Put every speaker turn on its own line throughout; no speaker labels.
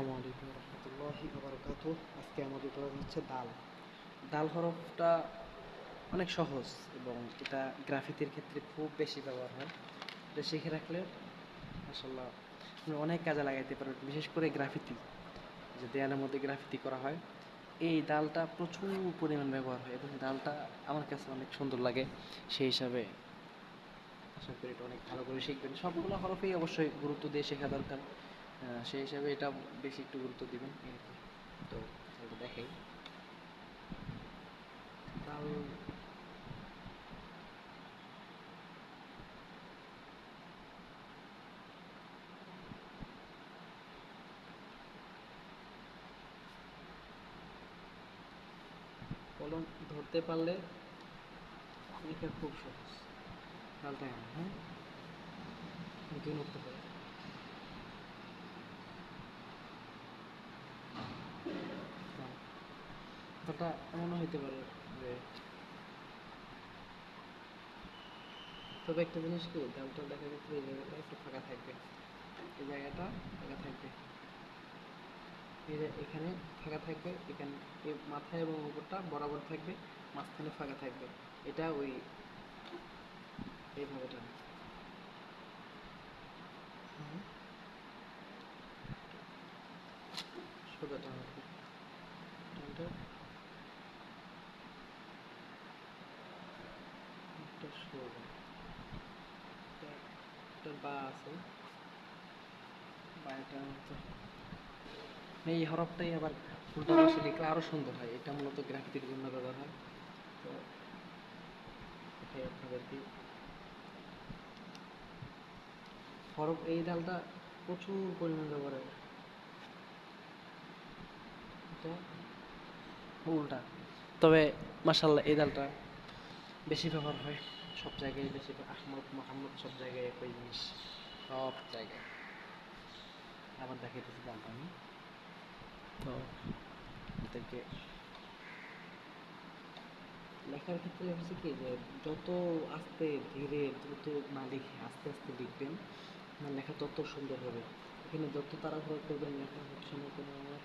আসসালামু আলাইকুম রহমতুল্লাহি বারাকাতু আজকে আমাদের ক্লাস হচ্ছে দাল। দাল হরফটা অনেক সহজ এবং এটা গ্রাফিতির ক্ষেত্রে খুব বেশি ব্যবহার হয়। এটা শিখে রাখলে মাসাল্লাহ আপনি অনেক কাজে লাগাইতে পারবেন, বিশেষ করে গ্রাফিতি। যে দেয়ালের মধ্যে গ্রাফিতি করা হয়, এই ডালটা প্রচুর পরিমাণ ব্যবহার হয় এবং ডালটা আমার কাছে অনেক সুন্দর লাগে সেই হিসাবে আশা করি এটা অনেক ভালো করে শিখবেন। সবগুলো হরফেই অবশ্যই গুরুত্ব দিয়ে শেখা দরকার। সেই হিসাবে এটা বেশি একটু গুরুত্ব দিবেন। তো তাহলে দেখাই। তাল কলম ধরতে পারলে খুব সহজ। এমন, হ্যাঁ? দুই পারে কথাটা এমনও হইতে পারে যে তবে একটা জিনিস কি ডালটা দেখা যাচ্ছে এই জায়গাটা একটু ফাঁকা থাকবে। এই জায়গাটা ফাঁকা থাকবে। এখানে ফাঁকা থাকবে, এখানে মাথা এবং উপরটা বরাবর থাকবে, মাঝখানে ফাঁকা থাকবে। এটা ওই এইভাবে টান হুম। সোজা এটা- বা আছে। হচ্ছে এই হরফটাই আবার উল্টা পাশে লিখলে আরও সুন্দর হয়। এটা মূলত গ্রাফিতির জন্য ব্যবহার হয়। তো এটাই আপনাদেরকে হরফ, এই ডালটা প্রচুর পরিমাণ ব্যবহার হয়। এটা উল্টা। তবে মাসাল্লাহ এই ডালটা বেশি ব্যবহার হয়। সব জায়গায় বেশি আহমদ, মোহাম্মদ সব জায়গায় একই জিনিস। সব জায়গায়। আবার দেখাইতেছি ডালটা আমি। তো এদেরকে লেখার ক্ষেত্রে হচ্ছে কি যে যত আস্তে ধীরে দ্রুত না লিখে আস্তে আস্তে লিখবেন, আপনার লেখা তত সুন্দর হবে। এখানে যত তাড়াহুড়ো করবেন, লেখা হচ্ছে না কেন আমার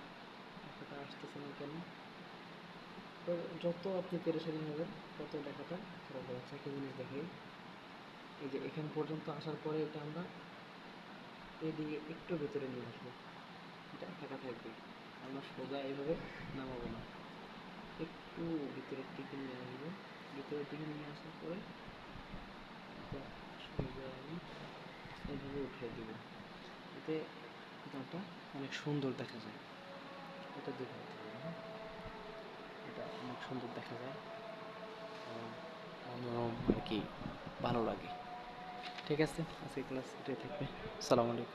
লেখাটা আসতেছে না কেন, তো যত আপনি পেরেশানি হবেন, তত লেখাটা খারাপ হবে। একটা জিনিস দেখাই এই যে এখান পর্যন্ত আসার পরে এটা আমরা এদিকে একটু ভেতরে নিয়ে আসব। এটা ফাঁকা থাকবে। আমরা সোজা এইভাবে নামাবো না। একটু ভিতরের দিকে নিয়ে আসব। ভিতরের দিকে নিয়ে আসার পরে সোজা এইভাবে উঠিয়ে দেবো। এতে দাঁতটা অনেক সুন্দর দেখা যায়। এটা দেখে হ্যাঁ? এটা অনেক সুন্দর দেখা যায়। মনোরম আর কি ভালো লাগে। ঠিক আছে? আজকে ক্লাস এটাই থাকবে। সালাম আলাইকুম।